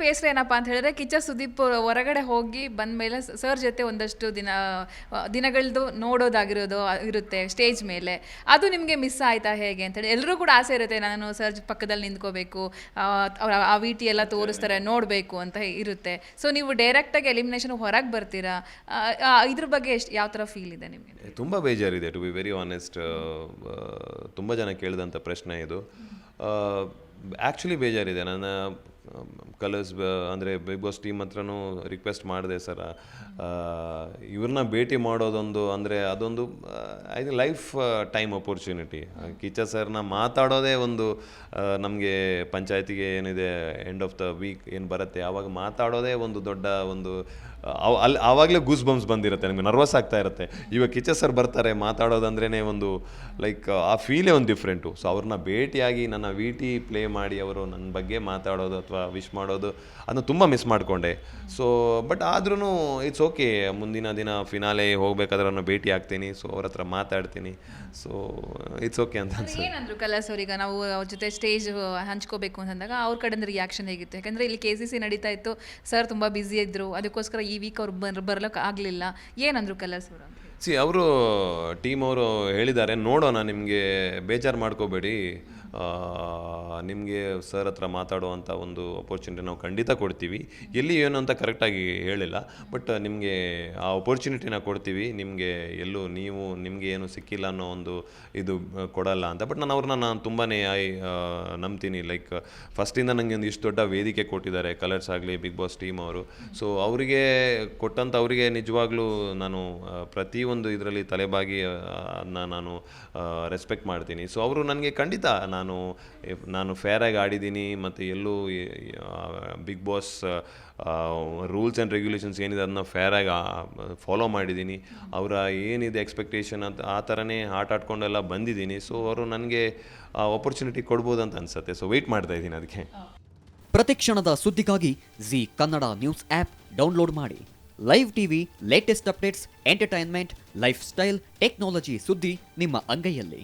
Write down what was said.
ಬೇಸರ ಏನಪ್ಪ ಅಂತ ಹೇಳಿದ್ರೆ ಕಿಚ್ಚ ಸುದೀಪ್ ಹೊರಗಡೆ ಹೋಗಿ ಬಂದ ಮೇಲೆ ಸರ್ ಜೊತೆ ಒಂದಷ್ಟು ದಿನ ದಿನಗಳದ್ದು ನೋಡೋದಾಗಿರೋದು ಇರುತ್ತೆ ಸ್ಟೇಜ್ ಮೇಲೆ. ಅದು ನಿಮಗೆ ಮಿಸ್ ಆಯ್ತಾ ಹೇಗೆ ಅಂತ ಹೇಳಿ. ಎಲ್ಲರೂ ಕೂಡ ಆಸೆ ಇರುತ್ತೆ ನಾನು ಸರ್ ಪಕ್ಕದಲ್ಲಿ ನಿಂತ್ಕೋಬೇಕು ಆ, ವಿಟಿ ಎಲ್ಲ ತೋರಿಸ್ತಾರೆ ನೋಡಬೇಕು ಅಂತ ಇರುತ್ತೆ. ಸೊ ನೀವು ಡೈರೆಕ್ಟಾಗಿ ಎಲಿಮಿನೇಷನ್ ಹೊರಗೆ ಬರ್ತೀರಾ? ಇದ್ರ ಬಗ್ಗೆ ಎಷ್ಟು ಯಾವ ಥರ ಫೀಲ್ ಇದೆ ನಿಮಗೆ? ತುಂಬ ಬೇಜಾರಿದೆ ಟು ಬಿ ವೆರಿ ಆನೆಸ್ಟ್ ತುಂಬ ಜನ ಕೇಳಿದಂಥ ಪ್ರಶ್ನೆ ಇದು. ಆ್ಯಕ್ಚುಲಿ ಬೇಜಾರಿದೆ. ನನ್ನ ಕಲರ್ಸ್ ಅಂದರೆ ಬಿಗ್ ಬಾಸ್ ಟೀಮ್ ಹತ್ರನೂ ರಿಕ್ವೆಸ್ಟ್ ಮಾಡಿದೆ ಸರ್ ಇವ್ರನ್ನ ಭೇಟಿ ಮಾಡೋದೊಂದು ಅಂದರೆ ಅದೊಂದು a lifetime opportunity Kichcha ಸರ್ನ ಮಾತಾಡೋದೇ ಒಂದು ನಮಗೆ ಪಂಚಾಯತಿಗೆ ಏನಿದೆ ಎಂಡ್ ಆಫ್ ದ ವೀಕ್ ಏನು ಬರುತ್ತೆ ಆವಾಗ ಮಾತಾಡೋದೇ ಒಂದು ದೊಡ್ಡ ಒಂದು ಅಲ್ಲಿ ಆವಾಗಲೇ ಗೂಸ್ ಬಂಪ್ಸ್ ಬಂದಿರುತ್ತೆ ನಿಮಗೆ ನರ್ವಸ್ ಆಗ್ತಾ ಇರುತ್ತೆ. ಇವಾಗ ಕಿಚ್ಚ ಸರ್ ಬರ್ತಾರೆ ಮಾತಾಡೋದಂದ್ರೇ ಒಂದು ಲೈಕ್ ಆ ಫೀಲೇ ಒಂದು ಡಿಫ್ರೆಂಟು ಸೊ ಅವ್ರನ್ನ ಭೇಟಿಯಾಗಿ ನನ್ನ ವಿ ಟಿ ಪ್ಲೇ ಮಾಡಿ ಅವರು ನನ್ನ ಬಗ್ಗೆ ಮಾತಾಡೋದು ಅಥವಾ ವಿಶ್ ಮಾಡೋದು ಅದನ್ನ ತುಂಬ ಮಿಸ್ ಮಾಡಿಕೊಂಡೆ. ಸೊ ಬಟ್ ಆದ್ರೂ ಇಟ್ಸ್ ಓಕೆ ಮುಂದಿನ ದಿನ ಫಿನಾಲೆ ಹೋಗ್ಬೇಕಾದ್ರೆ ನಾನು ಭೇಟಿ ಆಗ್ತೀನಿ. ಸೊ ಅವ್ರ ಹತ್ರ ಮಾತಾಡ್ತೀನಿ. ಸೊ ಇಟ್ಸ್ ಓಕೆ ಅಂತ ಅನ್ಸುತ್ತೆ. ಏನಂದ್ರು ಕಲರ್ಸ್ ಅವ್ರೀಗ ನಾವು ಅವ್ರ ಜೊತೆ ಸ್ಟೇಜ್ ಹಂಚ್ಕೋಬೇಕು ಅಂತಂದಾಗ ಅವ್ರ ಕಡೆಯಿಂದ ರಿಯಾಕ್ಷನ್ ಹೇಗಿತ್ತು? ಯಾಕಂದ್ರೆ ಇಲ್ಲಿ ಕೆ ಸಿ ಸಿ ನಡೀತಾ ಇತ್ತು. ಸರ್ ತುಂಬ ಬ್ಯುಸಿ ಇದ್ರು. ಅದಕ್ಕೋಸ್ಕರ ಈ ವೀಕ್ ಅವ್ರು ಬರ್ ಬರ್ಲಿಕ್ಕೆ ಆಗಲಿಲ್ಲ. ಏನಂದ್ರು ಕಲರ್ಸ್ ಅವರು? ಸಿ ಅವರು ಟೀಮ್ ಅವರು ಹೇಳಿದ್ದಾರೆ ನೋಡೋಣ ನಿಮಗೆ ಬೇಜಾರು ಮಾಡ್ಕೋಬೇಡಿ. ನಿಮಗೆ ಸರ್ ಹತ್ರ ಮಾತಾಡುವಂಥ ಒಂದು ಅಪರ್ಚುನಿಟಿ ನಾವು ಖಂಡಿತ ಕೊಡ್ತೀವಿ. ಎಲ್ಲಿ ಏನು ಅಂತ ಕರೆಕ್ಟಾಗಿ ಹೇಳಿಲ್ಲ ಬಟ್ ನಿಮಗೆ ಆ ಅಪರ್ಚುನಿಟಿನ ಕೊಡ್ತೀವಿ. ನಿಮಗೆ ಎಲ್ಲೂ ನೀವು, ನಿಮಗೆ ಏನು ಸಿಕ್ಕಿಲ್ಲ ಅನ್ನೋ ಒಂದು ಇದು ಕೊಡಲ್ಲ ಅಂತ. ಬಟ್ ನಾನು ಅವ್ರನ್ನ ನಾನು ತುಂಬಾ ಐ ನಂಬ್ತೀನಿ. ಲೈಕ್ ಫಸ್ಟಿಂದ ನನಗೆ ಒಂದು ಇಷ್ಟು ದೊಡ್ಡ ವೇದಿಕೆ ಕೊಟ್ಟಿದ್ದಾರೆ ಕಲರ್ಸ್ ಆಗಲಿ ಬಿಗ್ ಬಾಸ್ ಟೀಮ್ ಅವರು. ಸೊ ಅವರಿಗೆ ಕೊಟ್ಟಂಥ ಅವರಿಗೆ ನಿಜವಾಗ್ಲೂ ನಾನು ಪ್ರತಿಯೊಂದು ಇದರಲ್ಲಿ ತಲೆಬಾಗಿ ಅದನ್ನ ನಾನು ರೆಸ್ಪೆಕ್ಟ್ ಮಾಡ್ತೀನಿ. ಸೊ ಅವರು ನನಗೆ ಖಂಡಿತ ನಾನು if ನಾನು ಫೇರಾಗಿ ಆಡಿದ್ದೀನಿ, ಮತ್ತು ಎಲ್ಲೂ Bigg Boss rules and regulations ಏನಿದೆ ಅದನ್ನ ಫೇರಾಗಿ ಫಾಲೋ ಮಾಡಿದ್ದೀನಿ. ಅವರ ಏನಿದೆ ಎಕ್ಸ್ಪೆಕ್ಟೇಷನ್ ಅಂತ, ಆ ಥರನೇ ಆಟ ಆಡ್ಕೊಂಡೆಲ್ಲ ಬಂದಿದ್ದೀನಿ. ಸೊ ಅವರು ನನಗೆ ಆಪರ್ಚುನಿಟಿ ಕೊಡ್ಬೋದು ಅಂತ ಅನಿಸುತ್ತೆ. ಸೊ ವೆಯ್ಟ್ ಮಾಡ್ತಾ ಇದ್ದೀನಿ ಅದಕ್ಕೆ. ಪ್ರತಿಕ್ಷಣದ ಸುದ್ದಿಗಾಗಿ Zee Kannada news app download ಮಾಡಿ. Live TV latest updates entertainment lifestyle technology ಸುದ್ದಿ ನಿಮ್ಮ ಅಂಗೈಯಲ್ಲಿ.